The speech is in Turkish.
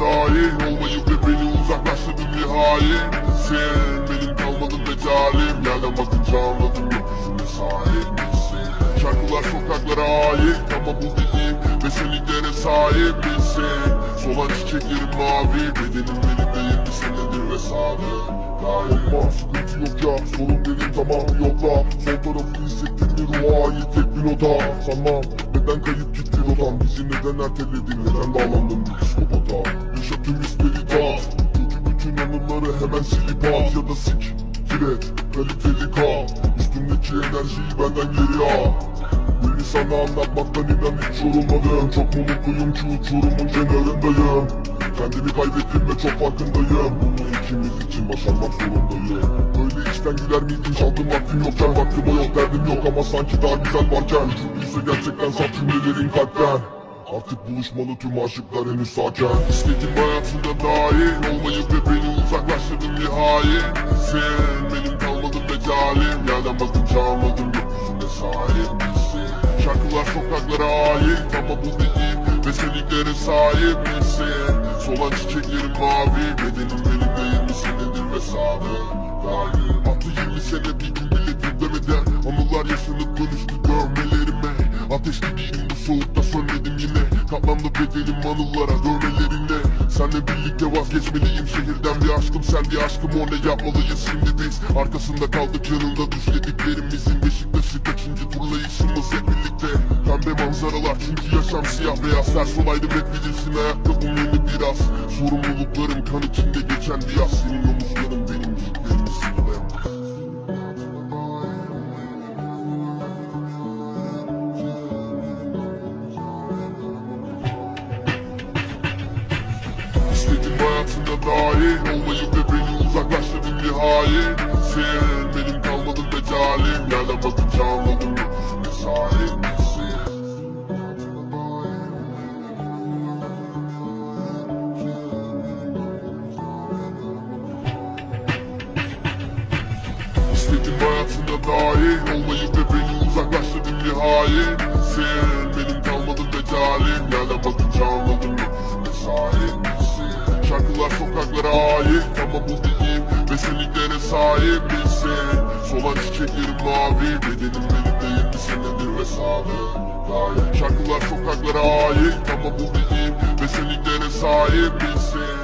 dahil Olmayıp ve beni uzaklaştırdın nihayet Sen benim kalmadın mecalim Yerden bakınca anladım gökyüzüne sahip Şarkılar sokaklara ait ama bu değil Meseliklere sahip misin? Solan çiçeklerin mavi Bedenin benim değil mi senedir ve sadık Daima sıkıntı yok ya Sorun benim tamamı yok la rotan Bizi neden erteledin neden bağlandın bir psikopata? Yaşatım isteri ta Kötü bütün anıları hemen silip at. Ya da sik Kiret kaliteli kal Üstümdeki enerjiyi benden geri al. Beni sana anlatmaktan inan hiç yorulmadım Çok mu mutluyum ki uçurumun kenarındayım. Kendimi kaybettim ve çok farkındayım. Bunu ikimiz için başarmak zorundayım İşten güler miydin? Çaldım vaktim yokken Vaktim o yok derdim yok ama sanki daha güzel varken. Ise gerçekten saf cümlelerin kalpten. Artık buluşmalı tüm aşıklar henüz sakin. İstedim hayatında dahil Olmayıp ve beni uzaklaştırdın nihayet. Sen benim kalmadın mecalim bakınca anladım gökyüzüne sahip Şarkılar sokaklara ait ama bu değil Meseliklere sahip misin? Solan çiçeklerin mavi Bedenim benim değil mi senedir ve sadık Attı sönmedim yine Katlandı bedenim anılara dövmelerine. Senle birlikte vazgeçmeliyim şehirden bir aşkım. Sen bir aşkım o ne yapmalıyız. Şimdi biz Arkasında kaldık yanında düşlediklerimizin Beşiktaş'ı kaçıncı turlayışımız hep birlikte. Pembe manzaralar çünkü yaşam siyah beyaz. Ters olaydım hep bilirsin ayakta bu yeni biraz. Sorumluluklarım kan içinde geçen bir yaz. Senin omuzların dahil Olmayıp ve beni uzaklaştırdın nihayet Sen benim kalmadın mecalim Yerden bakınca anladım gökyüzüne sahip İstedim hayatında dahil Olmayıp ve beni uzaklaştırdın nihayet Sen Sokaklara ait ama bu değil Meseliklere sahip misin? Solan çiçeklerin mavi Bedenim benim değil mi senedir ve Daim Şarkılar sokaklara ait ama bu değil Meseliklere sahip misin